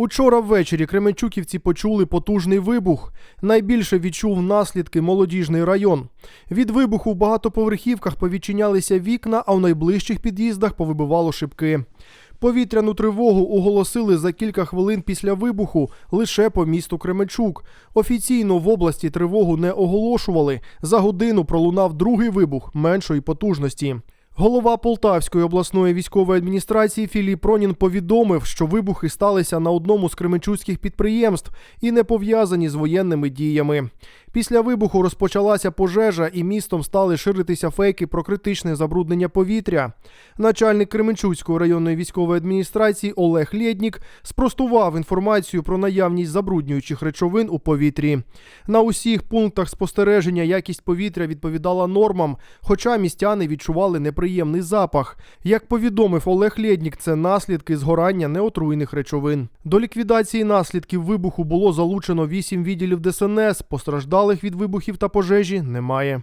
Учора ввечері кременчуківці почули потужний вибух. Найбільше відчув наслідки молодіжний район. Від вибуху в багатоповерхівках повідчинялися вікна, а в найближчих під'їздах повибивало шибки. Повітряну тривогу оголосили за кілька хвилин після вибуху лише по місту Кременчук. Офіційно в області тривогу не оголошували. За годину пролунав другий вибух меншої потужності. Голова Полтавської обласної військової адміністрації Філіп Ронін повідомив, що вибухи сталися на одному з кременчуцьких підприємств і не пов'язані з воєнними діями. Після вибуху розпочалася пожежа, і містом стали ширитися фейки про критичне забруднення повітря. Начальник Кременчуцької районної військової адміністрації Олег Лєднік спростував інформацію про наявність забруднюючих речовин у повітрі. На усіх пунктах спостереження якість повітря відповідала нормам, хоча містяни відчували неприємний запах. Як повідомив Олег Лєднік, це наслідки згорання неотруйних речовин. До ліквідації наслідків вибуху було залучено 8 відділів ДСНС. Постраждалих від вибухів та пожежі немає.